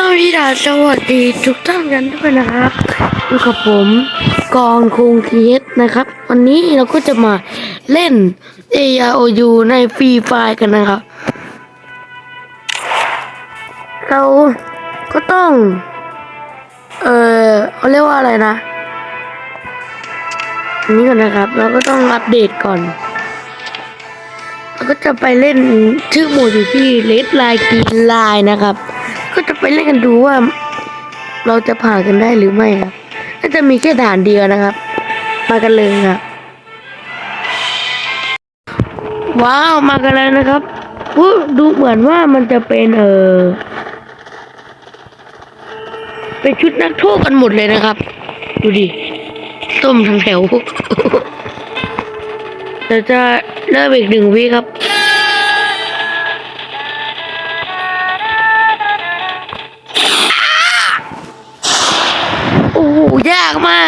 สวัสดีดาสวัสดีทุกท่านกันด้วยนะครับอยู่กับผมกองคุงเคียสนะครับ วันนี้เราก็จะมาเล่น A R O U ในฟรีไฟกันนะครับ เราก็ต้อง เออเขาเรียกว่าอะไรนะ อันนี้ก่อนนะครับ เราก็ต้องอัปเดตก่อนเราก็จะไปเล่นชื่อหมดอยู่ที่เลดไลน์กีนไลน์นะครับ ไปเล่นกันดูว่า เราจะผ่านกันได้หรือไม่ครับน่าจะมีแค่ด่านเดียวนะครับ มากันเลยครับว้าวมากันเลยนะครับอู้ดูเหมือนว่ามันจะเป็นเออเป็นชุดนักโทษกันหมดเลยนะครับ ดูดิต้มทั้งแถวเดี๋ยวจะเริ่มอีกหนึ่งวิครับ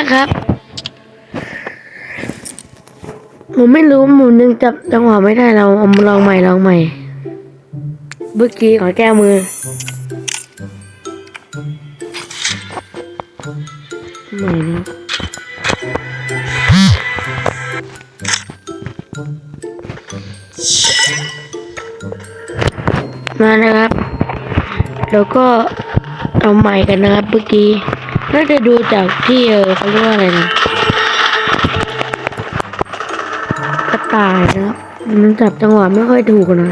ากครับ ผมไม่รู้ผมยังจับจังหวะไม่ได้เราเอามาลองใหม่ลองใหม่เมื่อกี้ขอแก้มือใหม่นะมานะครับ แล้วก็ เอาใหม่กันนะครับเมื่อกี้น่าจะดูจากที่เออเขาเรียกว่าอะไรนะกระต่ายนะครับมันจับจังหวะไม่ค่อยถูกนะ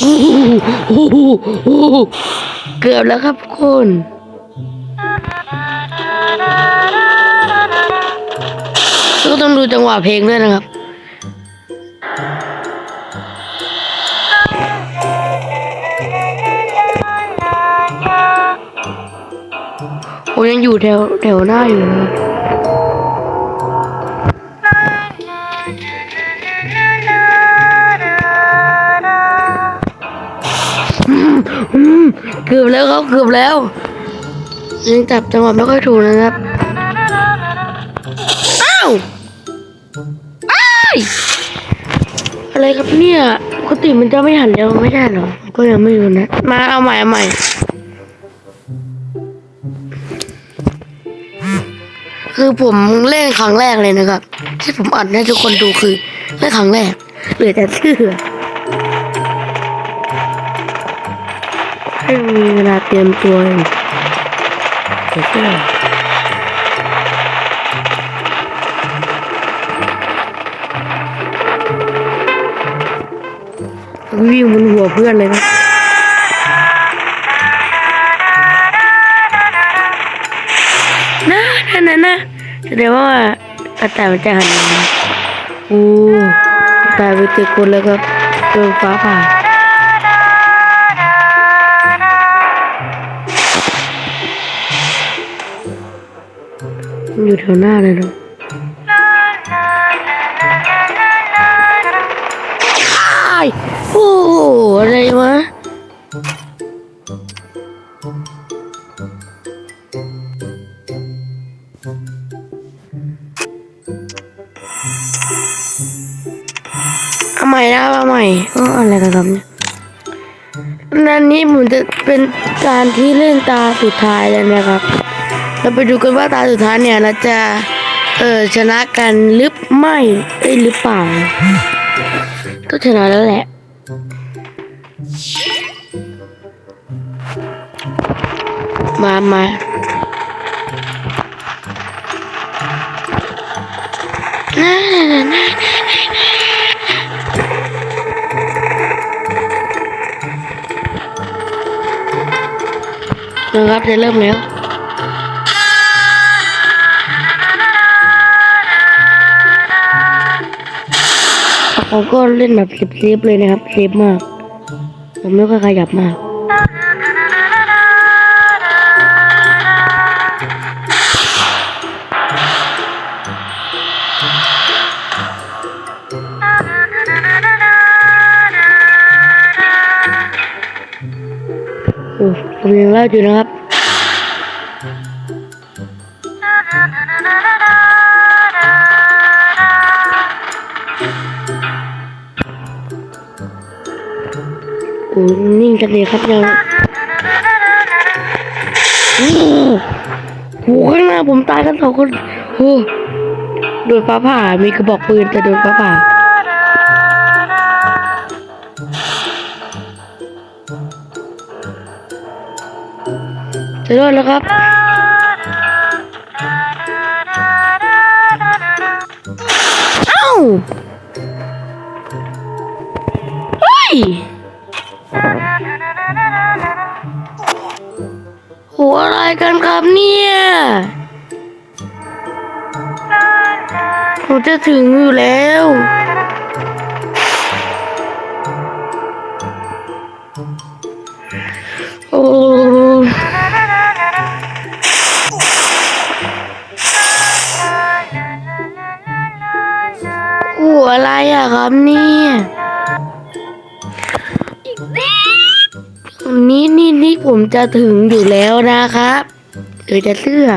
โอ้โหโอ้โหโอ้โหเกือบแล้วครับคุณก็ต้องดูจังหวะเพลงด้วยนะครับ ผมยังอยู่แถวแถวหน้าอยู่นะเกือบแล้วครับเกือบแล้วยังจับจังหวะไม่ค่อยถูกนะครับ อ้าวอ้ายอะไรครับเนี่ยปกติมันจะไม่หันเร็วไม่ใช่หรอ ก็ยังไม่รู้นะ มาเอาใหม่เอาใหม่ คือผมเล่นครั้งแรกเลยนะครับ ที่ผมอัดให้ทุกคนดูคือเล่นครั้งแรกเหลือแต่ชื่อให้มีเวลาเตรียมตัวอีกเดี๋ยวเชื่อวิ่งบนหัวเพื่อนเลยนะ นะแสดงว่ากระต่ายมันจะหันมาโอ้กระต่ายไปเจอคนแล้วครับโดนฟ้าผ่าอยู่แถวหน้าเลยเนาะอ้โอ้อะไรวะ นะเอาใหม่ออะไรกันครับเนี่ยนันนี้ผมจะเป็นการที่เล่นตาสุดท้ายแล้วนะครับ เราไปดูกันว่าตาสุดท้ายเนี่ยเราจะเออชนะกันหรือไม่เอ้ยหรือเปล่าก็ชนะแล้วแหละมามาน่าน่าน่า นะครับจะเริ่มแล้วเขาก็เล่นแบบเซฟๆเลยนะครับเซฟมาก ผมไม่ค่อยขยับมากโอ้ ผมยังรอดอยู่นะครับ โอ้นิ่งกันเลยครับยังโอ้ข้างหน้าผมตายกันสองคนโอ้โดนฟ้าผ่ามีกระบอกปืนแต่โดนฟ้าผ่า จะรอดแล้วครับ เอ้า เฮ้ยหัวอะไรกันครับเนี่ยผมจะถึงอยู่แล้วโอ้ ครับเนี่ยนี่นี่นี่ผมจะถึงอยู่แล้วนะครับเดี๋ยวจะเสื้อ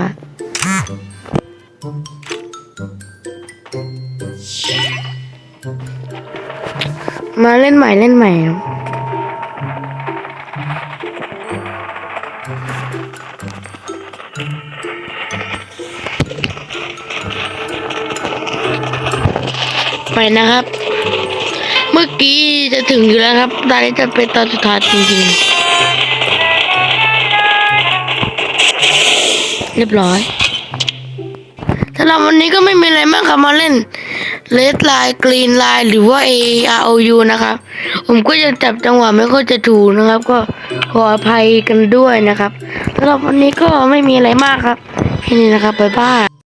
มาเล่นใหม่เล่นใหม่ไปนะครับ อกี้จะถึงอยู่แล้วครับ ตอนนี้จะเป็นตอนสุดท้ายจริงๆ เรียบร้อยสำหรับวันนี้ก็ไม่มีอะไรมากครับมาเล่น Red Line Green Line หรือว่า A R O U นะครับ ผมก็ยังจับจังหวะไม่ค่อยจะถูกนะครับ ก็ขออภัยกันด้วยนะครับสำหรับวันนี้ก็ไม่มีอะไรมากครับแค่นี้นะครับบ๊ายบาย